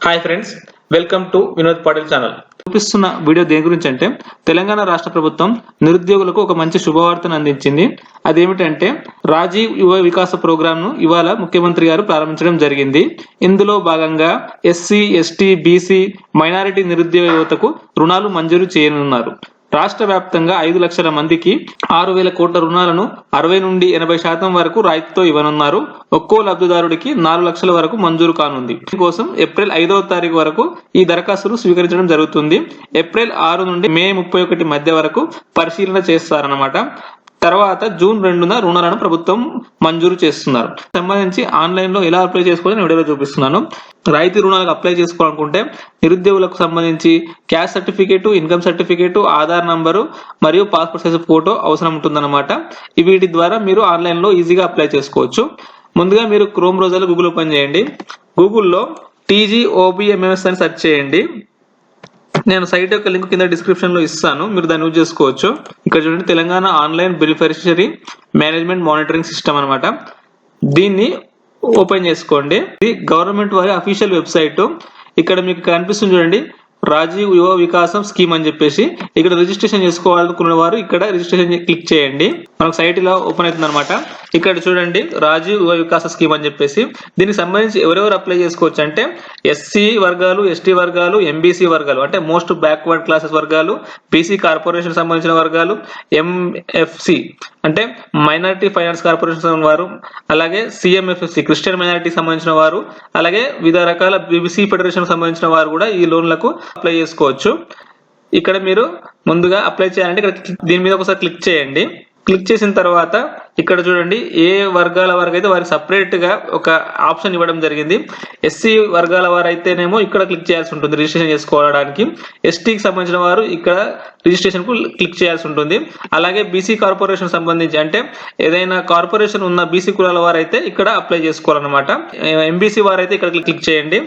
Hi friends welcome to Vinod Patil channel చూపిస్తున్న video దేని గురించి అంటే తెలంగాణ రాష్ట్ర ప్రభుత్వం నిరుద్యోగులకు ఒక మంచి శుభవార్తను అందించింది. అదేమిటంటే రాజీవ్ యువ వికాస ప్రోగ్రామ్ను ఇవాళ ముఖ్యమంత్రి గారు ప్రారంభించడం జరిగింది. ఇందులో భాగంగా ఎస్సీ ఎస్టీ బీసీ మైనారిటీ నిరుద్యోగ యువతకు రుణాలు మంజూరు చేయనున్నారు. రాష్ట్ర వ్యాప్తంగా ఐదు లక్షల మందికి ఆరు వేల కోట్ల రుణాలను అరవై నుండి ఎనభై శాతం వరకు రాయితీతో ఇవ్వనున్నారు. ఒక్కో లబ్ధిదారుడికి నాలుగు లక్షల వరకు మంజూరు కానుంది. దీనికోసం ఏప్రిల్ ఐదవ తారీఖు వరకు ఈ దరఖాస్తులు స్వీకరించడం జరుగుతుంది. ఏప్రిల్ ఆరు నుండి మే ముప్పై ఒకటి మధ్య వరకు పరిశీలన చేస్తారన్నమాట. తర్వాత జూన్ రెండున రుణాలను ప్రభుత్వం మంజూరు చేస్తున్నారు. సంబంధించి ఆన్లైన్లో ఎలా అప్లై చేసుకోవాలని నేను వీడియోలో చూపిస్తున్నాను. రైతు రుణాలకు అప్లై చేసుకోవాలనుకుంటే నిరుద్యోగులకు సంబంధించి caste certificate income certificate Aadhaar number మరియు పాస్పోర్ట్ సైజ్ ఫోటో అవసరం ఉంటుందన్నమాట. వీటి ద్వారా మీరు ఆన్లైన్లో ఈజీగా అప్లై చేసుకోవచ్చు. ముందుగా మీరు క్రోమ్ రోజులో గూగుల్ ఓపెన్ చేయండి. గూగుల్లో టీజీ ఓబిఎంఎస్ అని సెర్చ్ చేయండి. నేను సైట్ యొక్క లింక్ కింద డిస్క్రిప్షన్లో ఇస్తాను. మీరు దాన్ని యూజ్ చేసుకోవచ్చు. ఇక్కడ చూడండి Telangana online beneficiary management monitoring system అన్నమాట. దీన్ని ఓపెన్ చేసుకోండి. ఇది గవర్నమెంట్ వారి అఫీషియల్ వెబ్సైట్. ఇక్కడ మీకు కనిపిస్తుంది చూడండి రాజీవ్ యువ వికాసం స్కీమ్ అని చెప్పేసి ఇక్కడ రిజిస్ట్రేషన్ చేసుకోవాలనుకున్న వారు ఇక్కడ రిజిస్ట్రేషన్ క్లిక్ చేయండి. మనకు సైట్ ఇలా ఓపెన్ అవుతుంది అనమాట ఇక్కడ చూడండి రాజీవ్ యువ వికాస స్కీమ్ అని చెప్పేసి. దీనికి సంబంధించి ఎవరెవరు అప్లై చేసుకోవచ్చు అంటే ఎస్సీ వర్గాలు ఎస్టీ వర్గాలు ఎంబీసీ వర్గాలు అంటే మోస్ట్ బ్యాక్వర్డ్ క్లాసెస్ వర్గాలు బీసీ కార్పొరేషన్ సంబంధించిన వర్గాలు ఎంఎఫ్సి అంటే మైనారిటీ ఫైనాన్స్ కార్పొరేషన్ వారు అలాగే సిఎంఎఫ్ఎస్సి క్రిస్టియన్ మైనారిటీకి సంబంధించిన వారు అలాగే వివిధ రకాల బీబీసీ ఫెడరేషన్ సంబంధించిన వారు కూడా ఈ లోన్లకు అప్లై చేసుకోవచ్చు. ఇక్కడ మీరు ముందుగా అప్లై చేయాలంటే ఇక్కడ దీని మీద ఒకసారి క్లిక్ చేయండి. క్లిక్ చేసిన తర్వాత ఇక్కడ చూడండి ఏ వర్గాల వారికి అయితే వారికి సపరేట్గా ఒక ఆప్షన్ ఇవ్వడం జరిగింది ఎస్సీ వర్గాల వారు అయితేనేమో ఇక్కడ క్లిక్ చేయాల్సి ఉంటుంది రిజిస్ట్రేషన్ చేసుకోవడానికి. ఎస్టీకి సంబంధించిన వారు ఇక్కడ రిజిస్ట్రేషన్కు క్లిక్ చేయాల్సి ఉంటుంది. అలాగే బీసీ కార్పొరేషన్ సంబంధించి అంటే ఏదైనా కార్పొరేషన్ ఉన్న బీసీ కులాల వారు అయితే ఇక్కడ అప్లై చేసుకోవాలన్నమాట. ఎంబీసీ వారు అయితే ఇక్కడ క్లిక్ చేయండి.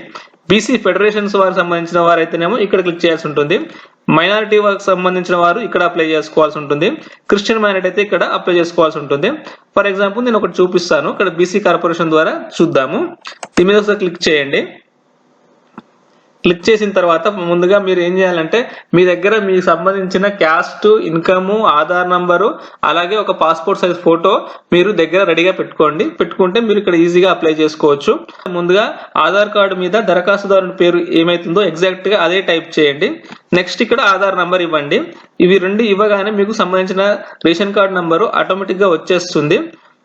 బీసీ ఫెడరేషన్స్ వారికి సంబంధించిన వారైతేనేమో ఇక్కడ క్లిక్ చేయాల్సి ఉంటుంది. మైనారిటీ వారికి సంబంధించిన వారు ఇక్కడ అప్లై చేసుకోవాల్సి ఉంటుంది. క్రిస్టియన్ మైనారిటీ అయితే ఇక్కడ అప్లై చేసుకోవాల్సి ఉంటుంది. ఫర్ ఎగ్జాంపుల్ నేను ఒకటి చూపిస్తాను. ఇక్కడ బీసీ కార్పొరేషన్ ద్వారా చూద్దాము. దీని మీద ఒకసారి క్లిక్ చేయండి. క్లిక్ చేసిన తర్వాత ముందుగా మీరు ఏం చేయాలంటే మీ దగ్గర మీకు సంబంధించిన క్యాస్ట్ ఇన్కమ్ ఆధార్ నంబరు అలాగే ఒక పాస్పోర్ట్ సైజ్ ఫోటో మీరు దగ్గర రెడీగా పెట్టుకోండి. పెట్టుకుంటే మీరు ఇక్కడ ఈజీగా అప్లై చేసుకోవచ్చు. ముందుగా ఆధార్ కార్డు మీద దరఖాస్తుదారుని పేరు ఏమైతుందో ఎగ్జాక్ట్గా అదే టైప్ చేయండి. నెక్స్ట్ ఇక్కడ ఆధార్ నంబర్ ఇవ్వండి. ఇవి రెండు ఇవ్వగానే మీకు సంబంధించిన రేషన్ కార్డు నంబరు ఆటోమేటిక్గా వచ్చేస్తుంది.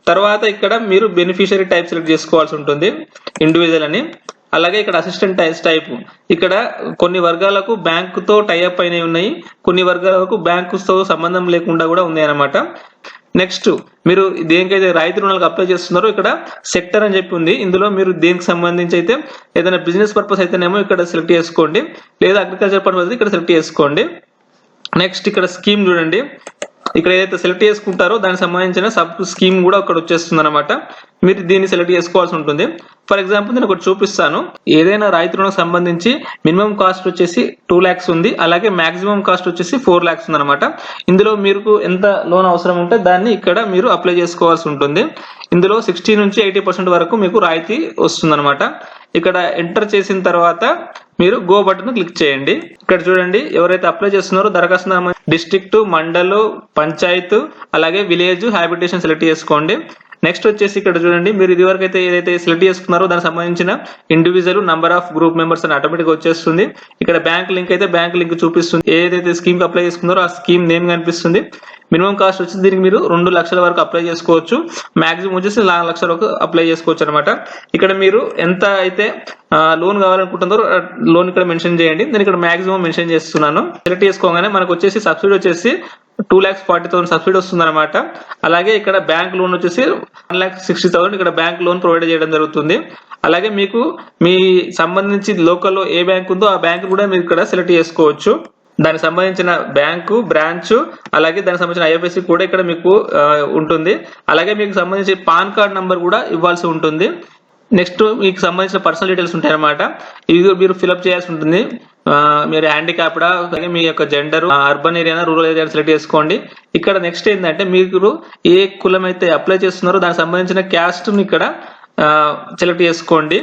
తర్వాత ఇక్కడ మీరు బెనిఫిషియరీ టైప్ సెలెక్ట్ చేసుకోవాల్సి ఉంటుంది. ఇండివిజువల్ అని. అలాగే ఇక్కడ అసిస్టెంట్ టైప్ ఇక్కడ కొన్ని వర్గాలకు బ్యాంకు తో టైఅప్ అయినవి ఉన్నాయి. కొన్ని వర్గాలకు బ్యాంకు తో సంబంధం లేకుండా కూడా ఉన్నాయి అన్నమాట నెక్స్ట్ మీరు దేనికైతే రాయితీ రుణాలకు అప్లై చేస్తున్నారో ఇక్కడ సెక్టర్ అని చెప్పి ఉంది. ఇందులో మీరు దేనికి సంబంధించి అయితే ఏదైనా బిజినెస్ పర్పస్ అయితేనేమో ఇక్కడ సెలెక్ట్ చేసుకోండి. లేదా అగ్రికల్చర్ పర్పస్ అయితే ఇక్కడ సెలెక్ట్ చేసుకోండి. నెక్స్ట్ ఇక్కడ స్కీమ్ చూడండి. ఇక్కడ ఏదైతే సెలెక్ట్ చేసుకుంటారో దానికి సంబంధించిన సబ్ స్కీమ్ కూడా అక్కడ వచ్చేస్తుంది అనమాట మీరు దీన్ని సెలెక్ట్ చేసుకోవాల్సి ఉంటుంది. ఫర్ ఎగ్జాంపుల్ నేను ఒకటి చూపిస్తాను. ఏదైనా రాయితీ రుణం సంబంధించి మినిమం కాస్ట్ వచ్చేసి టూ ల్యాక్స్ ఉంది. అలాగే మాక్సిమం కాస్ట్ వచ్చేసి ఫోర్ ల్యాక్స్ ఉంది అనమాట ఇందులో మీకు ఎంత లోన్ అవసరం ఉంటే దాన్ని ఇక్కడ మీరు అప్లై చేసుకోవాల్సి ఉంటుంది. ఇందులో సిక్స్టీ నుంచి ఎయిటీ పర్సెంట్ వరకు మీకు రాయితీ వస్తుంది ఇక్కడ ఎంటర్ చేసిన తర్వాత మీరు గో బటన్ క్లిక్ చేయండి. ఇక్కడ చూడండి ఎవరైతే అప్లై చేస్తున్నారో దరఖాస్తు డిస్ట్రిక్ట్ మండల్ పంచాయత్ అలాగే విలేజ్ హ్యాబిటేషన్ సెలెక్ట్ చేసుకోండి. నెక్స్ట్ వచ్చేసి ఇక్కడ చూడండి మీరు ఇదివరకు అయితే ఏదైతే సెలెక్ట్ చేసుకున్నారో దానికి సంబంధించిన individual number of group members అని ఆటోమేటిక్ వచ్చేస్తుంది. ఇక్కడ బ్యాంక్ లింక్ అయితే బ్యాంక్ లింక్ చూపిస్తుంది. ఏదైతే స్కీమ్కి అప్లై చేసుకున్నారో ఆ స్కీమ్ నేమ్ కనిపిస్తుంది. మినిమం కాస్ట్ వచ్చి దీనికి మీరు రెండు లక్షల వరకు అప్లై చేసుకోవచ్చు. మాక్సిమం వచ్చేసి నాలుగు లక్షల వరకు అప్లై చేసుకోవచ్చు అనమాట ఇక్కడ మీరు ఎంత అయితే లోన్ కావాలనుకుంటున్నారో లోన్ ఇక్కడ మెన్షన్ చేయండి. నేను ఇక్కడ మాక్సిమం మెన్షన్ చేస్తున్నాను. సెలెక్ట్ చేసుకోగానే మనకు వచ్చేసి సబ్సిడీ వచ్చేసి two lakhs forty thousand subsidy వస్తుంది అనమాట అలాగే ఇక్కడ బ్యాంక్ లోన్ వచ్చేసి వన్ ల్యాక్ సిక్స్టీ థౌసండ్ ఇక్కడ బ్యాంక్ లోన్ ప్రొవైడ్ చేయడం జరుగుతుంది. అలాగే మీకు మీ సంబంధించి లోకల్లో ఏ బ్యాంక్ ఉందో ఆ బ్యాంక్ కూడా మీరు ఇక్కడ సెలెక్ట్ చేసుకోవచ్చు. దానికి సంబంధించిన బ్యాంకు బ్రాంచ్ అలాగే దానికి సంబంధించిన ఐఎఫ్ఎస్సి కూడా ఇక్కడ మీకు ఉంటుంది. అలాగే మీకు సంబంధించి పాన్ కార్డ్ నంబర్ కూడా ఇవ్వాల్సి ఉంటుంది. నెక్స్ట్ మీకు సంబంధించిన పర్సనల్ డీటెయిల్స్ ఉంటాయన్నమాట. ఇవి మీరు ఫిల్అప్ చేయాల్సి ఉంటుంది. మీరు హ్యాండిక్యాప్డా అలాగే మీ యొక్క gender urban area rural area select చేసుకోండి. ఇక్కడ నెక్స్ట్ ఏంటంటే మీరు ఏ కులం అయితే అప్లై చేస్తున్నారో దానికి సంబంధించిన క్యాస్ట్ని ఇక్కడ సెలెక్ట్ చేసుకోండి.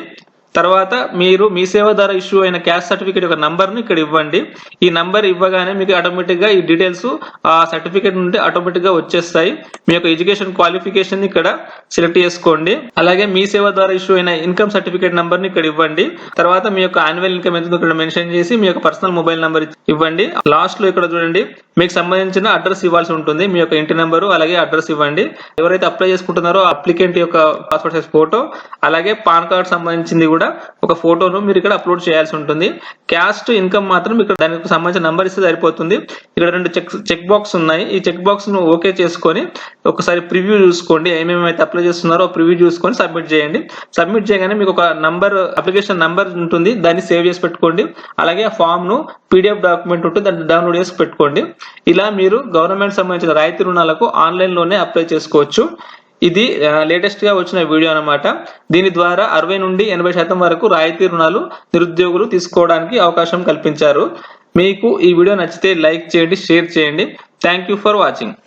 తర్వాత మీరు మీ సేవ ద్వారా ఇష్యూ అయిన క్యాస్ట్ సర్టిఫికేట్ యొక్క నంబర్ను ఇక్కడ ఇవ్వండి. ఈ నంబర్ ఇవ్వగానే మీకు ఆటోమేటిక్గా ఈ డీటెయిల్స్ ఆ సర్టిఫికేట్ నుండి ఆటోమేటిక్గా వచ్చేస్తాయి. మీ యొక్క ఎడ్యుకేషన్ క్వాలిఫికేషన్ ఇక్కడ సెలెక్ట్ చేసుకోండి. అలాగే మీ సేవ ద్వారా ఇష్యూ అయిన ఇన్కమ్ సర్టిఫికేట్ నంబర్ని ఇక్కడ ఇవ్వండి. తర్వాత మీ యొక్క యాన్యువల్ ఇన్కమ్ ఎంత ఇక్కడ మెన్షన్ చేసి మీ యొక్క పర్సనల్ మొబైల్ నంబర్ ఇవ్వండి. లాస్ట్లో ఇక్కడ చూడండి మీకు సంబంధించిన అడ్రస్ ఇవ్వాల్సి ఉంటుంది. మీ యొక్క ఇంటి నెంబరు అలాగే అడ్రస్ ఇవ్వండి. ఎవరైతే అప్లై చేసుకుంటున్నారో అప్లికెంట్ యొక్క పాస్పోర్ట్ సైజ్ ఫోటో అలాగే పాన్ కార్డ్ సంబంధించింది కూడా ఒక ఫోటోను మీరు ఇక్కడ అప్లోడ్ చేయాల్సి ఉంటుంది. క్యాస్ట్ ఇన్కమ్ మాత్రం ఇక్కడ దానికి సంబంధించిన నంబర్ ఇస్తే సరిపోతుంది. ఇక్కడ రెండు చెక్ చెక్ బాక్స్ ఉన్నాయి. ఈ చెక్ బాక్స్ను ఓకే చేసుకొని ఒకసారి ప్రివ్యూ చూసుకోండి. ఏమేమి అయితే అప్లై చేస్తున్నారో ప్రివ్యూ చూసుకొని సబ్మిట్ చేయండి. సబ్మిట్ చేయగానే మీకు ఒక నంబర్ అప్లికేషన్ నంబర్ ఉంటుంది. దాన్ని సేవ్ చేసి పెట్టుకోండి. అలాగే ఫామ్ను పీడిఎఫ్ డాక్యుమెంట్ ఉంటుంది. దాన్ని డౌన్లోడ్ చేసి పెట్టుకోండి. ఇలా మీరు గవర్నమెంట్ సంబంధించిన రాయితీ రుణాలకు ఆన్లైన్లోనే అప్లై చేసుకోవచ్చు. ఇది లేటెస్ట్గా వచ్చిన వీడియో అన్నమాట. దీని ద్వారా అరవై నుండి ఎనభై శాతం వరకు రాయితీ రుణాలు నిరుద్యోగులు తీసుకోవడానికి అవకాశం కల్పించారు. మీకు ఈ వీడియో నచ్చితే లైక్ చేయండి షేర్ చేయండి. Thank you for watching